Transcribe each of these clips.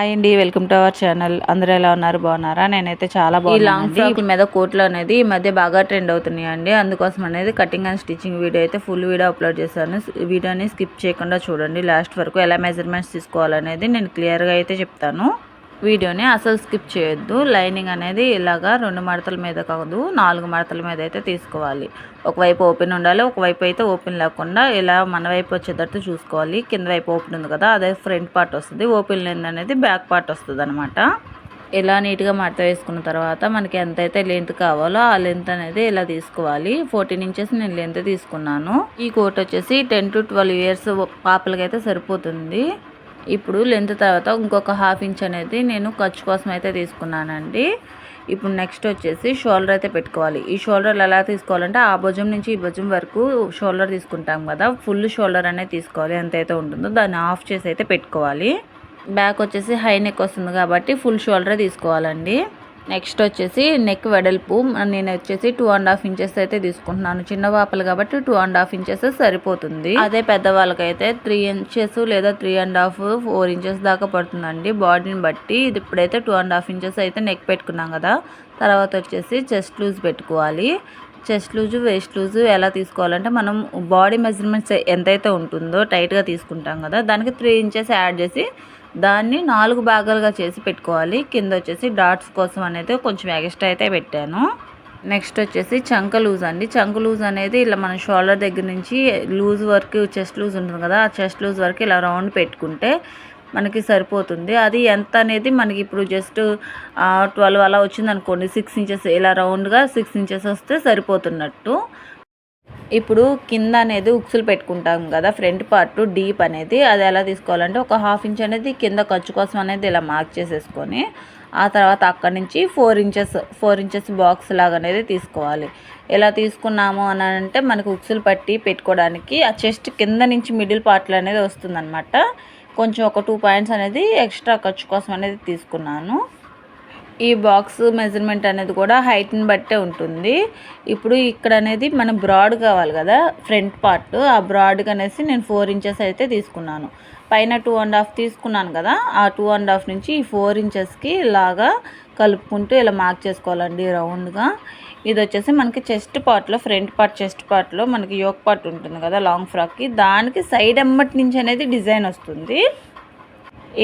Hi అండి welcome to our channel అందరూ ఎలా ఉన్నారు? బాగున్నారా? నేనైతే చాలా బాగున్నాను లాంగ్ ఫ్రాక్ మీద కోట్లు అనేది ఈ మధ్య బాగా ట్రెండ్ అవుతున్నాయి అండి అందుకోసం అనేది కటింగ్ అండ్ స్టిచ్చింగ్ వీడియో అయితే ఫుల్ వీడియో అప్లోడ్ చేశాను. వీడియోని స్కిప్ చేయకుండా చూడండి. లాస్ట్ వరకు ఎలా మెజర్మెంట్స్ తీసుకోవాలనేది నేను క్లియర్గా అయితే చెప్తాను. వీడియోని అసలు స్కిప్ చేయొద్దు. లైనింగ్ అనేది ఇలాగా రెండు మడతల మీద కాదు నాలుగు మడతల మీద అయితే తీసుకోవాలి. ఒకవైపు ఓపెన్ ఉండాలి ఒకవైపు అయితే ఓపెన్ లేకుండా ఇలా మన వైపు వచ్చేటట్టు చూసుకోవాలి. కింద వైపు ఓపెన్ ఉంది కదా అదే ఫ్రంట్ పార్ట్ వస్తుంది. ఓపెన్ లేని అనేది బ్యాక్ పార్ట్ వస్తుంది అనమాట ఇలా నీట్గా మడత వేసుకున్న తర్వాత మనకి ఎంతైతే లెంత్ కావాలో ఆ లెంత్ అనేది ఇలా తీసుకోవాలి. ఫోర్టీన్ ఇంచెస్ నేను లెంత్ తీసుకున్నాను. ఈ కోట్ వచ్చేసి టెన్ టు ట్వెల్వ్ ఇయర్స్ పాపలకైతే సరిపోతుంది. ఇప్పుడు లెంత్ తర్వాత ఇంకొక హాఫ్ ఇంచ్ అనేది నేను ఖర్చు కోసం అయితే తీసుకున్నానండి. ఇప్పుడు నెక్స్ట్ వచ్చేసి షోల్డర్ అయితే పెట్టుకోవాలి. ఈ షోల్డర్లు ఎలా తీసుకోవాలంటే ఆ భుజం నుంచి ఈ భుజం వరకు షోల్డర్ తీసుకుంటాం కదా ఫుల్ షోల్డర్ అనేది తీసుకోవాలి. ఎంతైతే ఉంటుందో దాన్ని ఆఫ్ చేసి అయితే పెట్టుకోవాలి. బ్యాక్ వచ్చేసి హై నెక్ వస్తుంది కాబట్టి ఫుల్ షోల్డర్ తీసుకోవాలండి. నెక్స్ట్ వచ్చేసి నెక్ వెడల్పు. నేను వచ్చేసి టూ అండ్ హాఫ్ ఇంచెస్ అయితే తీసుకుంటున్నాను. చిన్న పాపలు కాబట్టి టూ అండ్ హాఫ్ ఇంచెస్ సరిపోతుంది. అదే పెద్దవాళ్ళకైతే త్రీ ఇంచెస్ లేదా three and half four inches దాకా పడుతుందండి. బాడీని బట్టి ఇది ఇప్పుడైతే టూ అండ్ హాఫ్ ఇంచెస్ అయితే నెక్ పెట్టుకున్నాం కదా. తర్వాత వచ్చేసి చెస్ట్ లూజ్ పెట్టుకోవాలి. చెస్ట్ లూజు వేస్ట్ లూజు ఎలా తీసుకోవాలంటే మనం బాడీ మెజర్మెంట్స్ ఎంతైతే ఉంటుందో టైట్గా తీసుకుంటాం కదా. దానికి త్రీ ఇంచెస్ యాడ్ చేసి దాన్ని నాలుగు భాగాలుగా చేసి పెట్టుకోవాలి. కింద వచ్చేసి డాట్స్ కోసం అనేది కొంచెం ఎక్స్ట్రా అయితే పెట్టాను. నెక్స్ట్ వచ్చేసి చంక లూజ్ అండి. చంక లూజ్ అనేది ఇలా మన షోల్డర్ దగ్గర నుంచి లూజ్ వర్క్ చెస్ట్ లూజ్ ఉంటుంది కదా ఆ చెస్ట్ లూజ్ వరకు ఇలా రౌండ్ పెట్టుకుంటే మనకి సరిపోతుంది. అది ఎంత అనేది మనకి ఇప్పుడు జస్ట్ ట్వెల్వ్ అలా వచ్చింది అనుకోండి సిక్స్ ఇంచెస్ ఇలా రౌండ్గా సిక్స్ ఇంచెస్ వస్తే సరిపోతున్నట్టు. ఇప్పుడు కింద అనేది ఉక్సులు పెట్టుకుంటాం కదా ఫ్రంట్ పార్ట్ డీప్ అనేది అది ఎలా తీసుకోవాలంటే ఒక హాఫ్ ఇంచ్ అనేది కింద ఖర్చు కోసం అనేది ఇలా మార్క్ చేసేసుకొని ఆ తర్వాత అక్కడి నుంచి four inches four inches box లాగా అనేది తీసుకోవాలి. ఎలా తీసుకున్నాము అని అంటే మనకు ఉక్సులు పట్టి పెట్టుకోవడానికి ఆ చెస్ట్ కింద నుంచి మిడిల్ పార్ట్లు అనేది వస్తుందన్నమాట. కొంచెం ఒక టూ పాయింట్స్ అనేది ఎక్స్ట్రా ఖర్చు కోసం అనేది తీసుకున్నాను. ఈ బాక్స్ మెజర్మెంట్ అనేది కూడా హైట్ని బట్టే ఉంటుంది. ఇప్పుడు ఇక్కడ అనేది మన బ్రాడ్ కావాలి కదా ఫ్రంట్ పార్ట్ ఆ బ్రాడ్కి అనేసి నేను ఫోర్ ఇంచెస్ అయితే తీసుకున్నాను. పైన టూ అండ్ హాఫ్ తీసుకున్నాను కదా ఆ టూ అండ్ హాఫ్ నుంచి ఈ ఫోర్ ఇంచెస్కి ఇలాగా కలుపుకుంటూ ఇలా మార్క్ చేసుకోవాలండి రౌండ్గా ఇది వచ్చేసి మనకి చెస్ట్ పార్ట్లో ఫ్రంట్ పార్ట్ చెస్ట్ పార్ట్లో మనకి యోక్ పార్ట్ ఉంటుంది కదా లాంగ్ ఫ్రాక్కి దానికి సైడ్ ఎమ్మటి నుంచి అనేది డిజైన్ వస్తుంది.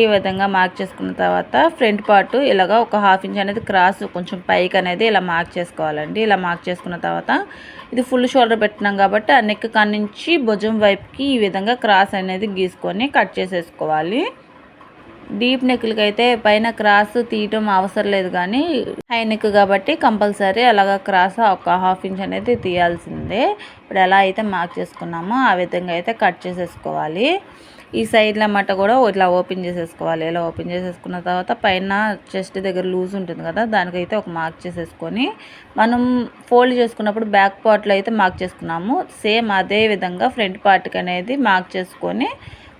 ఈ విధంగా మార్క్ చేసుకున్న తర్వాత ఫ్రంట్ పార్ట్ ఇలాగ ఒక హాఫ్ ఇంచ్ అనేది క్రాస్ కొంచెం పైకి అనేది ఇలా మార్క్ చేసుకోవాలండి. ఇలా మార్క్ చేసుకున్న తర్వాత ఇది ఫుల్ షోల్డర్ పెట్టినాం కాబట్టి ఆ నెక్ కాడ నుంచి భుజం వైపుకి ఈ విధంగా క్రాస్ అనేది గీసుకొని కట్ చేసేసుకోవాలి. డీప్ నెక్లకి అయితే పైన క్రాస్ తీయటం అవసరం లేదు కానీ హై నెక్ కాబట్టి కంపల్సరీ అలాగ క్రాస్ ఒక హాఫ్ ఇంచ్ అనేది తీయాల్సిందే. ఇప్పుడు ఎలా అయితే మార్క్ చేసుకున్నామో ఆ విధంగా అయితే కట్ చేసేసుకోవాలి. ఈ సైడ్ల మట్ట కూడా ఇట్లా ఓపెన్ చేసేసుకోవాలి. ఇలా ఓపెన్ చేసేసుకున్న తర్వాత పైన చెస్ట్ దగ్గర లూజ్ ఉంటుంది కదా దానికైతే ఒక మార్క్ చేసేసుకొని మనం ఫోల్డ్ చేసుకున్నప్పుడు బ్యాక్ పార్ట్లో అయితే మార్క్ చేసుకున్నాము. సేమ్ అదే విధంగా ఫ్రంట్ పార్ట్కి అనేది మార్క్ చేసుకొని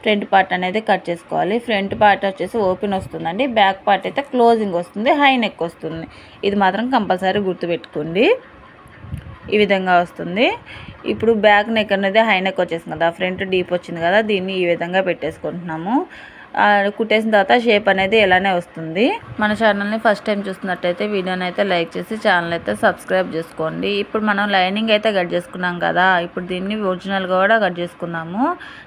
ఫ్రంట్ పార్ట్ అనేది కట్ చేసుకోవాలి. ఫ్రంట్ పార్ట్ వచ్చేసి ఓపెన్ వస్తుందండి. బ్యాక్ పార్ట్ అయితే క్లోజింగ్ వస్తుంది. హై నెక్ వస్తుంది. ఇది మాత్రం కంపల్సరీ గుర్తుపెట్టుకోండి. ఈ విధంగా వస్తుంది. ఇప్పుడు బ్యాక్ నెక్ అనేది హై నెక్ వచ్చేసింది కదా ఫ్రంట్ డీప్ వచ్చింది కదా దీన్ని ఈ విధంగా పెట్టేసుకుంటున్నాము. కుట్టేసిన తర్వాత షేప్ అనేది ఇలానే వస్తుంది. మన ఛానల్ని ఫస్ట్ టైం చూస్తున్నట్టయితే వీడియోని అయితే లైక్ చేసి ఛానల్ అయితే సబ్స్క్రైబ్ చేసుకోండి. ఇప్పుడు మనం లైనింగ్ అయితే కట్ చేసుకున్నాం కదా ఇప్పుడు దీన్ని ఒరిజినల్గా కూడా కట్ చేసుకున్నాము.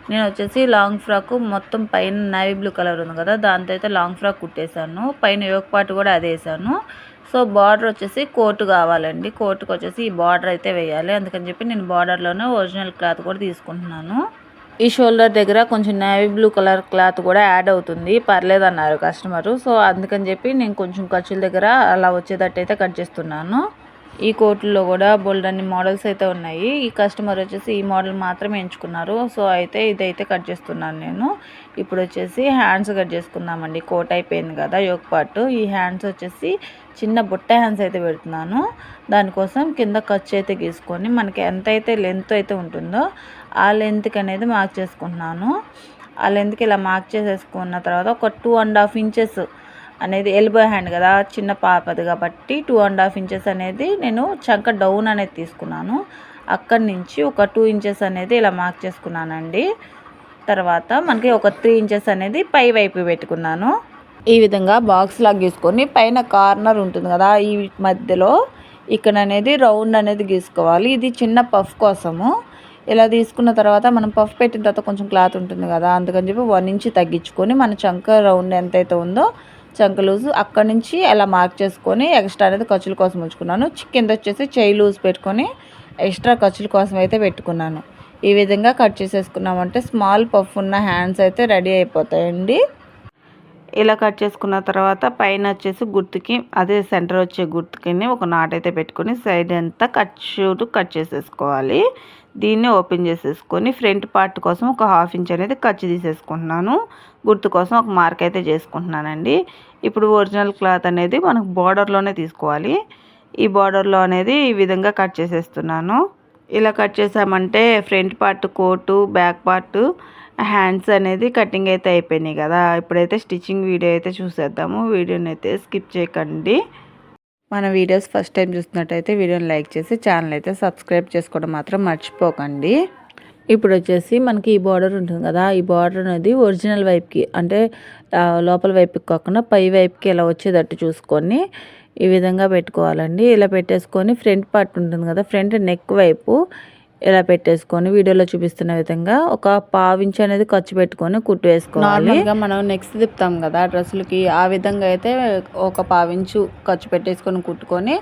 నేను వచ్చేసి లాంగ్ ఫ్రాక్ మొత్తం పైన నేవీ బ్లూ కలర్ ఉంది కదా దాంతో అయితే లాంగ్ ఫ్రాక్ కుట్టేశాను. పైన యోగ పాటు కూడా అదేసాను సో బార్డర్ వచ్చేసి కోటు కావాలండి. కోటుకు వచ్చేసి ఈ బార్డర్ అయితే వేయాలి. అందుకని చెప్పి నేను బార్డర్లోనే ఒరిజినల్ క్లాత్ కూడా తీసుకుంటున్నాను. ఈ షోల్డర్ దగ్గర కొంచెం నేవీ బ్లూ కలర్ క్లాత్ కూడా యాడ్ అవుతుంది. పర్లేదు అన్నారు కస్టమరు. సో అందుకని చెప్పి నేను కొంచెం ఖర్చుల దగ్గర అలా వచ్చేటట్టు అయితే కట్ చేస్తున్నాను. ఈ కోట్లో కూడా బోల్డ్ అన్ని మోడల్స్ అయితే ఉన్నాయి. ఈ కస్టమర్ వచ్చేసి ఈ మోడల్ మాత్రమే ఎంచుకున్నారు. సో అయితే ఇదైతే కట్ చేస్తున్నాను నేను. ఇప్పుడు వచ్చేసి హ్యాండ్స్ కట్ చేసుకుందామండి. కోట్ అయిపోయింది కదా యోగ పాటు ఈ హ్యాండ్స్ వచ్చేసి చిన్న బుట్ట హ్యాండ్స్ అయితే పెడుతున్నాను. దానికోసం కింద ఖర్చు అయితే గీసుకొని మనకి ఎంత అయితే లెంత్ అయితే ఉంటుందో ఆ లెంత్కి అనేది మార్క్ చేసుకుంటున్నాను. ఆ లెంత్కి ఇలా మార్క్ చేసేసుకున్న తర్వాత ఒక టూ అండ్ హాఫ్ ఇంచెస్ అనేది ఎల్బో హ్యాండ్ కదా చిన్న పాపది కాబట్టి టూ అండ్ హాఫ్ ఇంచెస్ అనేది నేను చంక డౌన్ అనేది తీసుకున్నాను. అక్కడి నుంచి ఒక టూ ఇంచెస్ అనేది ఇలా మార్క్ చేసుకున్నానండి. తర్వాత మనకి ఒక త్రీ ఇంచెస్ అనేది పై వైపు పెట్టుకున్నాను. ఈ విధంగా బాక్స్ లాగా గీసుకొని పైన కార్నర్ ఉంటుంది కదా ఈ మధ్యలో ఇక్కడ అనేది రౌండ్ అనేది గీసుకోవాలి. ఇది చిన్న పఫ్ కోసము. ఇలా తీసుకున్న తర్వాత మనం పఫ్ పెట్టిన తర్వాత కొంచెం క్లాత్ ఉంటుంది కదా అందుకని చెప్పి వన్ ఇంచ్ తగ్గించుకొని మన చంక రౌండ్ ఎంతైతే ఉందో చంక లూజు అక్కడ నుంచి అలా మార్క్ చేసుకొని ఎక్స్ట్రా అనేది ఖర్చుల కోసం ఉంచుకున్నాను. కింద వచ్చేసి చేయి లూజ్ పెట్టుకొని ఎక్స్ట్రా ఖర్చుల కోసం అయితే పెట్టుకున్నాను. ఈ విధంగా కట్ చేసేసుకున్నామంటే స్మాల్ పఫ్ ఉన్న హ్యాండ్స్ అయితే రెడీ అయిపోతాయండి. ఇలా కట్ చేసుకున్న తర్వాత పైన వచ్చేసి గుర్తుకి అదే సెంటర్ వచ్చే గుర్తుకి ఒక నాట్ అయితే పెట్టుకొని సైడ్ అంతా కట్ షూట్ కట్ చేసేసుకోవాలి. దీన్ని ఓపెన్ చేసేసుకొని ఫ్రంట్ పార్ట్ కోసం ఒక హాఫ్ ఇంచ్ అనేది ఖర్చు తీసేసుకుంటున్నాను. గుర్తు కోసం ఒక మార్క్ అయితే చేసుకుంటున్నానండి. ఇప్పుడు ఒరిజినల్ క్లాత్ అనేది మనకు బార్డర్లోనే తీసుకోవాలి. ఈ బార్డర్లో అనేది ఈ విధంగా కట్ చేసేస్తున్నాను. ఇలా కట్ చేసామంటే front part coat back part hands అనేది కటింగ్ అయితే అయిపోయినాయి కదా. ఇప్పుడైతే స్టిచ్చింగ్ వీడియో అయితే చూసేద్దాము. వీడియోని అయితే స్కిప్ చేయకండి. మన వీడియోస్ ఫస్ట్ టైం చూస్తున్నట్టయితే వీడియోని లైక్ చేసి ఛానల్ అయితే సబ్స్క్రైబ్ చేసుకోవడం మాత్రం మర్చిపోకండి. ఇప్పుడు వచ్చేసి మనకి ఈ బార్డర్ ఉంటుంది కదా ఈ బార్డర్ అనేది ఒరిజినల్ వైపుకి అంటే లోపల వైపుకి కాకుండా పై వైపుకి ఇలా వచ్చేటట్టు చూసుకొని ఈ విధంగా పెట్టుకోవాలండి. ఇలా పెట్టేసుకొని ఫ్రంట్ పార్ట్ ఉంటుంది కదా ఫ్రంట్ నెక్ వైపు ఇలా పెట్టేసుకొని వీడియోలో చూపిస్తున్న విధంగా ఒక పావించి అనేది ఖర్చు పెట్టుకొని కుట్టు వేసుకోవాలి. మనం నెక్స్ట్ తిప్పుతాం కదా డ్రెస్సులకి ఆ విధంగా అయితే ఒక పావించు ఖర్చు పెట్టేసుకొని కుట్టుకొని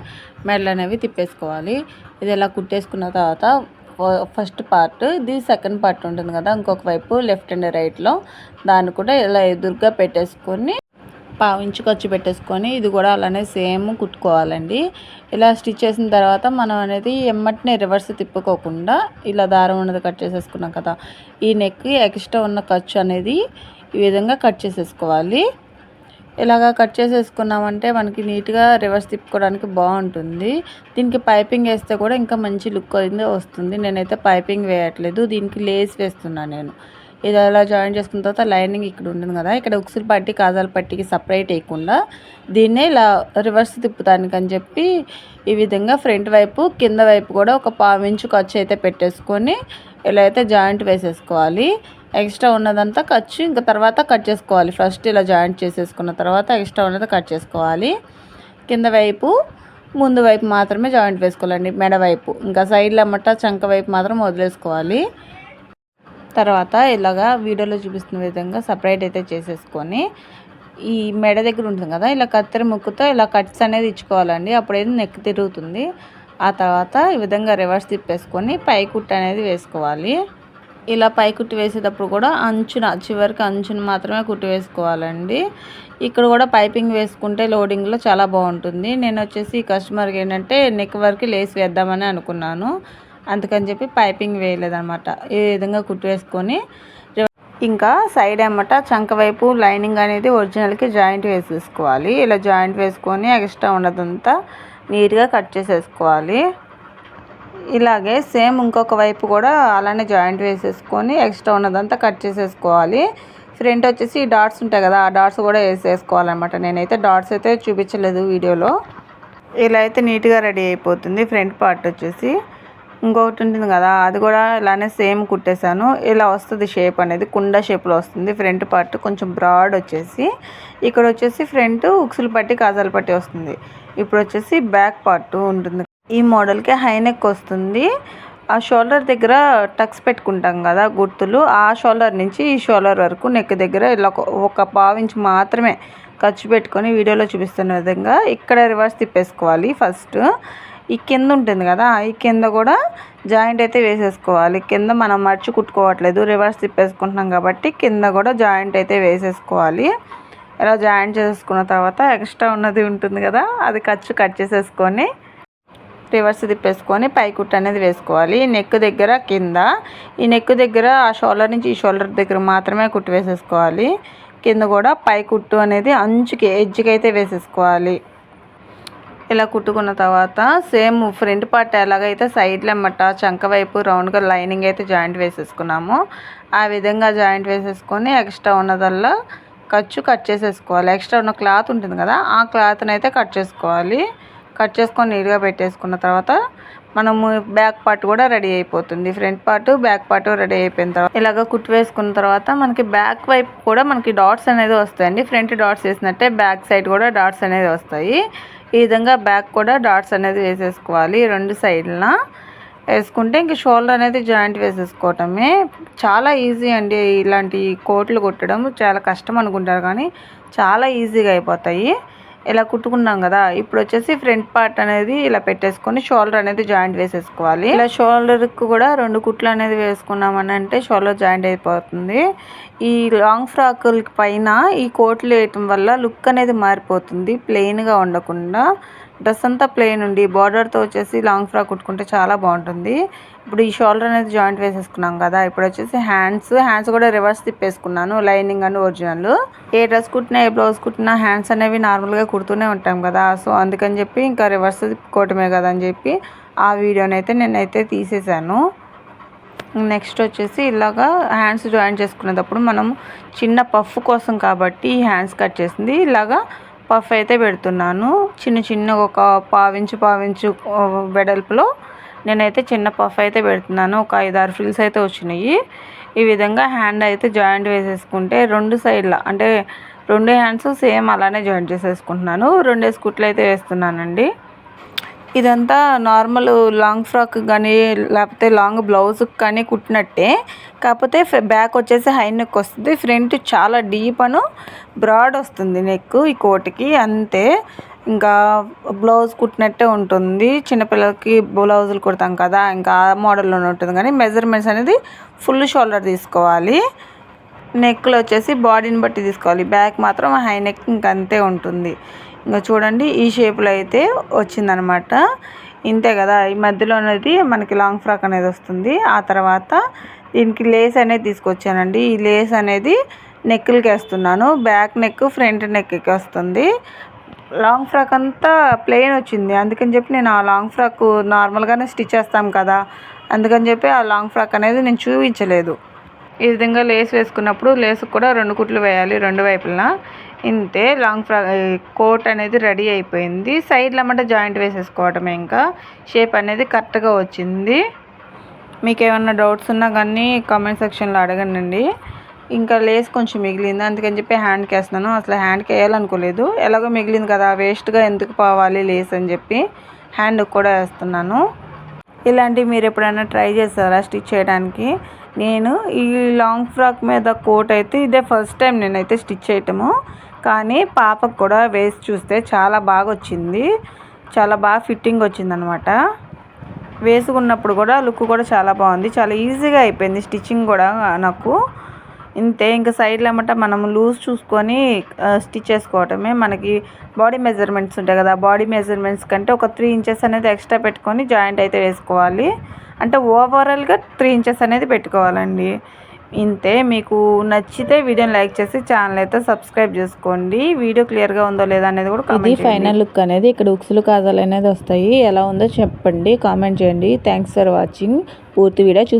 మెడలు అనేవి తిప్పేసుకోవాలి. ఇది ఇలా కుట్టేసుకున్న తర్వాత ఫస్ట్ పార్ట్ ఇది సెకండ్ పార్ట్ ఉంటుంది కదా ఇంకొక వైపు లెఫ్ట్ అండ్ రైట్లో దాన్ని కూడా ఇలా ఎదురుగా పెట్టేసుకొని పావించి ఖర్చు పెట్టేసుకొని ఇది కూడా అలానే సేమ్ కుట్టుకోవాలండి. ఇలా స్టిచ్ చేసిన తర్వాత మనం అనేది ఎమ్మటినే రివర్స్ తిప్పుకోకుండా ఇలా దారం ఉన్నది కట్ చేసేసుకున్నాం కదా ఈ నెక్ ఎక్స్ట్రా ఉన్న ఖర్చు అనేది ఈ విధంగా కట్ చేసేసుకోవాలి. ఇలాగా కట్ చేసేసుకున్నామంటే మనకి నీట్గా రివర్స్ తిప్పుకోవడానికి బాగుంటుంది. దీనికి పైపింగ్ వేస్తే కూడా ఇంకా మంచి లుక్ అయితే వస్తుంది. నేనైతే పైపింగ్ వేయట్లేదు. దీనికి లేస్ వేస్తున్నాను నేను. ఇది అలా జాయిన్ చేసుకున్న తర్వాత లైనింగ్ ఇక్కడ ఉంటుంది కదా. ఇక్కడ ఉక్సులు పట్టి కాజాల పట్టికి సపరేట్ వేయకుండా దీన్నే ఇలా రివర్స్ తిప్పుతానికి అని చెప్పి ఈ విధంగా ఫ్రంట్ వైపు కింద వైపు కూడా ఒక పావించు ఖర్చు అయితే పెట్టేసుకొని ఇలా అయితే జాయింట్ వేసేసుకోవాలి. ఎక్స్ట్రా ఉన్నదంతా ఖర్చు ఇంకా తర్వాత కట్ చేసుకోవాలి. ఫస్ట్ ఇలా జాయింట్ చేసేసుకున్న తర్వాత ఎక్స్ట్రా ఉన్నది కట్ చేసుకోవాలి. కింద వైపు ముందు వైపు మాత్రమే జాయింట్ వేసుకోవాలండి. మెడ వైపు ఇంకా సైడ్లో అమ్మట చంక వైపు మాత్రం వదిలేసుకోవాలి. తర్వాత ఇలాగా వీడియోలో చూపిస్తున్న విధంగా సపరేట్ అయితే చేసేసుకొని ఈ మెడ దగ్గర ఉంటుంది కదా ఇలా కత్తెర ముక్కుతో ఇలా కట్స్ అనేది ఇచ్చుకోవాలండి. అప్పుడైతే నెక్ తిరుగుతుంది. ఆ తర్వాత ఈ విధంగా రివర్స్ తిప్పేసుకొని పైకుట్టు అనేది వేసుకోవాలి. ఇలా పైకుట్టు వేసేటప్పుడు కూడా అంచున చివరికి అంచున మాత్రమే కుట్టి వేసుకోవాలండి. ఇక్కడ కూడా పైపింగ్ వేసుకుంటే లోడింగ్లో చాలా బాగుంటుంది. నేను వచ్చేసి కస్టమర్కి ఏంటంటే నెక్ వరకు లేస్ వేద్దామని అనుకున్నాను. అందుకని చెప్పి పైపింగ్ వేయలేదనమాట ఈ విధంగా కుట్టు వేసుకొని ఇంకా సైడ్ అన్నమాట చంక వైపు లైనింగ్ అనేది ఒరిజినల్కి జాయింట్ వేసేసుకోవాలి. ఇలా జాయింట్ వేసుకొని ఎక్స్ట్రా ఉన్నదంతా నీట్గా కట్ చేసేసుకోవాలి. ఇలాగే సేమ్ ఇంకొక వైపు కూడా అలానే జాయింట్ వేసేసుకొని ఎక్స్ట్రా ఉన్నదంతా కట్ చేసేసుకోవాలి. ఫ్రంట్ వచ్చేసి డాట్స్ ఉంటాయి కదా ఆ డాట్స్ కూడా వేసేసుకోవాలన్నమాట. నేనైతే డాట్స్ అయితే చూపించలేదు వీడియోలో. ఇలా అయితే నీట్గా రెడీ అయిపోతుంది ఫ్రంట్ పార్ట్ వచ్చేసి. ఇంకొకటి ఉంటుంది కదా అది కూడా ఇలానే సేమ్ కుట్టేశాను. ఇలా వస్తుంది షేప్ అనేది కుండ షేప్లో వస్తుంది. ఫ్రంట్ పార్ట్ కొంచెం బ్రాడ్ వచ్చేసి ఇక్కడ వచ్చేసి ఫ్రంట్ ఉక్సులు పట్టి కాజాలు పట్టి వస్తుంది. ఇప్పుడు వచ్చేసి బ్యాక్ పార్ట్ ఉంటుంది. ఈ మోడల్కి హై నెక్ వస్తుంది. ఆ షోల్డర్ దగ్గర టక్స్ పెట్టుకుంటాం కదా గుర్తులు ఆ షోల్డర్ నుంచి ఈ షోల్డర్ వరకు నెక్ దగ్గర ఇలా ఒక పావించి మాత్రమే ఖర్చు పెట్టుకొని వీడియోలో చూపిస్తున్న విధంగా ఇక్కడ రివర్స్ తిప్పేసుకోవాలి ఫస్ట్ ఈ కింద ఉంటుంది కదా ఈ కింద కూడా జాయింట్ అయితే వేసేసుకోవాలి. కింద మనం మర్చి కుట్టుకోవట్లేదు రివర్స్ తిప్పేసుకుంటున్నాం కాబట్టి కింద కూడా జాయింట్ అయితే వేసేసుకోవాలి. ఇలా జాయింట్ చేసుకున్న తర్వాత ఎక్స్ట్రా ఉన్నది ఉంటుంది కదా అది ఖర్చు కట్ చేసేసుకొని రివర్స్ తిప్పేసుకొని పై కుట్టు అనేది వేసుకోవాలి. నెక్ దగ్గర కింద ఈ నెక్ దగ్గర ఆ షోల్డర్ నుంచి ఈ షోల్డర్ దగ్గర మాత్రమే కుట్టు వేసేసుకోవాలి. కింద కూడా పై కుట్టు అనేది అంచుకి ఎడ్జ్కి అయితే వేసేసుకోవాలి. ఇలా కుట్టుకున్న తర్వాత సేమ్ ఫ్రంట్ పార్ట్ ఎలాగైతే సైడ్లో అమ్మట చంక వైపు రౌండ్గా లైనింగ్ అయితే జాయింట్ వేసేసుకున్నాము. ఆ విధంగా జాయింట్ వేసేసుకొని ఎక్స్ట్రా ఉన్నదల్లా ఖర్చు కట్ చేసేసుకోవాలి. ఎక్స్ట్రా ఉన్న క్లాత్ ఉంటుంది కదా ఆ క్లాత్ని అయితే కట్ చేసుకోవాలి. కట్ చేసుకొని నీట్గా పెట్టేసుకున్న తర్వాత మనము బ్యాక్ పార్ట్ కూడా రెడీ అయిపోతుంది. Front part back part ready అయిపోయిన తర్వాత ఇలాగ కుట్టు వేసుకున్న తర్వాత మనకి బ్యాక్ వైపు కూడా మనకి డాట్స్ అనేది వస్తాయండి. ఫ్రంట్ డాట్స్ వేసినట్టే బ్యాక్ సైడ్ కూడా డాట్స్ అనేది వస్తాయి. ఈ విధంగా బ్యాక్ కూడా డాట్స్ అనేది వేసేసుకోవాలి రెండు సైడ్ల వేసుకుంటే ఇంక షోల్డర్ అనేది జాయింట్ వేసేసుకోవటమే. చాలా ఈజీ అండి ఇలాంటి కోట్లు కుట్టడం. చాలా కష్టం అనుకుంటారు కానీ చాలా ఈజీగా అయిపోతాయి. ఇలా కుట్టుకున్నాం కదా ఇప్పుడు వచ్చేసి ఫ్రంట్ పార్ట్ అనేది ఇలా పెట్టేసుకొని షోల్డర్ అనేది జాయింట్ వేసేసుకోవాలి. ఇలా షోల్డర్కి కూడా రెండు కుట్లు అనేది వేసుకున్నామని అంటే షోల్డర్ జాయింట్ అయిపోతుంది. ఈ లాంగ్ ఫ్రాకుల పైన ఈ కోట్లు వేయటం వల్ల లుక్ అనేది మారిపోతుంది ప్లెయిన్గా ఉండకుండా. డ్రెస్ అంతా ప్లెయిన్ ఉండి బార్డర్తో వచ్చేసి లాంగ్ ఫ్రాక్ కుట్టుకుంటే చాలా బాగుంటుంది. ఇప్పుడు ఈ షోల్డర్ అనేది జాయింట్ వేసేసుకున్నాం కదా ఇప్పుడు వచ్చేసి హ్యాండ్స్ హ్యాండ్స్ కూడా రివర్స్ తిప్పేసుకున్నాను లైనింగ్ అని ఒరిజినల్ ఏ డ్రెస్ కుట్టినా ఏ బ్లౌజ్ కుట్టినా హ్యాండ్స్ అనేవి నార్మల్గా కుడుతూనే ఉంటాం కదా సో అందుకని చెప్పి ఇంకా రివర్స్ తిప్పుకోవటమే కదా అని చెప్పి ఆ వీడియోని అయితే నేనైతే తీసేసాను నెక్స్ట్ వచ్చేసి ఇలాగా హ్యాండ్స్ జాయిన్ చేసుకునేటప్పుడు మనం చిన్న పఫ్ కోసం కాబట్టి హ్యాండ్స్ కట్ చేసింది. ఇలాగా పఫ్ అయితే పెడుతున్నాను. చిన్న చిన్న ఒక పావించు పావించు వెడల్పులో నేనైతే చిన్న పఫ్ అయితే పెడుతున్నాను. ఒక ఐదు ఆరు ఫ్రిల్స్ అయితే వచ్చినాయి. ఈ విధంగా హ్యాండ్ అయితే జాయింట్ వేసేసుకుంటే రెండు సైడ్ల అంటే రెండు హ్యాండ్స్ సేమ్ అలానే జాయింట్ చేసేసుకుంటున్నాను. రెండే కుట్లు అయితే వేస్తున్నానండి. ఇదంతా నార్మల్ లాంగ్ ఫ్రాక్ కానీ లేకపోతే లాంగ్ బ్లౌజ్ కానీ కుట్టినట్టే. కాకపోతే బ్యాక్ వచ్చేసి హై నెక్ వస్తుంది. ఫ్రంట్ చాలా డీప్ అను బ్రాడ్ వస్తుంది నెక్ ఈ కోటికి అంతే. ఇంకా బ్లౌజ్ కుట్టినట్టే ఉంటుంది. చిన్నపిల్లలకి బ్లౌజులు కుడతాం కదా ఇంకా ఆ మోడల్లోనే ఉంటుంది. కానీ మెజర్మెంట్స్ అనేది ఫుల్ షోల్డర్ తీసుకోవాలి. నెక్లో వచ్చేసి బాడీని బట్టి తీసుకోవాలి. బ్యాక్ మాత్రం హై నెక్ ఇంకంతే అంతే ఉంటుంది. ఇంకా చూడండి ఈ షేప్లో అయితే వచ్చిందనమాట. ఇంతే కదా ఈ మధ్యలో అనేది మనకి లాంగ్ ఫ్రాక్ అనేది వస్తుంది. ఆ తర్వాత దీనికి లేస్ అనేది తీసుకొచ్చానండి. ఈ లేస్ అనేది నెక్లకి వేస్తున్నాను. బ్యాక్ నెక్ ఫ్రంట్ నెక్కి వస్తుంది. లాంగ్ ఫ్రాక్ అంతా ప్లెయిన్ వచ్చింది. అందుకని చెప్పి నేను ఆ లాంగ్ ఫ్రాక్ నార్మల్గానే స్టిచ్ చేస్తాం కదా. అందుకని చెప్పి ఆ లాంగ్ ఫ్రాక్ అనేది నేను చూపించలేదు. ఈ విధంగా లేస్ వేసుకున్నప్పుడు లేస్ కూడా రెండు కుట్లు వేయాలి రెండు వైపులా ఇంతే లాంగ్ ఫ్రా కోట్ అనేది రెడీ అయిపోయింది. సైడ్లో అన్నమాట జాయింట్ వేసేసుకోవటమే ఇంకా. షేప్ అనేది కరెక్ట్గా వచ్చింది. మీకు ఏమన్నా డౌట్స్ ఉన్నా కానీ కామెంట్ సెక్షన్లో అడగండి ఇంకా లేస్ కొంచెం మిగిలింది. అందుకని చెప్పి హ్యాండ్కి వేస్తున్నాను. అసలు హ్యాండ్కి వేయాలనుకోలేదు. ఎలాగో మిగిలింది కదా వేస్ట్గా ఎందుకు పోవాలి లేస్ అని చెప్పి హ్యాండ్కి కూడా వేస్తున్నాను. ఇలాంటివి మీరు ఎప్పుడైనా ట్రై చేస్తారా స్టిచ్ చేయడానికి? నేను ఈ లాంగ్ ఫ్రాక్ మీద కోట్ అయితే ఇదే ఫస్ట్ టైం నేనైతే స్టిచ్ చేయటము. కానీ పాపకు కూడా వేసి చూస్తే చాలా బాగా వచ్చింది చాలా బాగా ఫిట్టింగ్ వచ్చిందనమాట. వేసుకున్నప్పుడు కూడా లుక్ కూడా చాలా బాగుంది. చాలా ఈజీగా అయిపోయింది స్టిచ్చింగ్ కూడా నాకు. ఇంతే ఇంకా సైడ్లో అన్నమాట మనం లూజ్ చూసుకొని స్టిచ్ చేసుకోవటమే. మనకి బాడీ మెజర్మెంట్స్ ఉంటాయి కదా బాడీ మెజర్మెంట్స్ కంటే ఒక త్రీ ఇంచెస్ అనేది ఎక్స్ట్రా పెట్టుకొని జాయింట్ అయితే వేసుకోవాలి. అంటే ఓవరాల్గా త్రీ ఇంచెస్ అనేది పెట్టుకోవాలండి. ఇంతే మీకు నచ్చితే వీడియోని లైక్ చేసి ఛానల్ అయితే సబ్స్క్రైబ్ చేసుకోండి. వీడియో క్లియర్గా ఉందో లేదా అనేది కూడా ఇది. ఫైనల్ లుక్ అనేది ఇక్కడ ఉక్సులు కాజాలు అనేది వస్తాయి. ఎలా ఉందో చెప్పండి కామెంట్ చేయండి. థ్యాంక్స్ ఫర్ వాచింగ్ పూర్తి వీడియో చూసి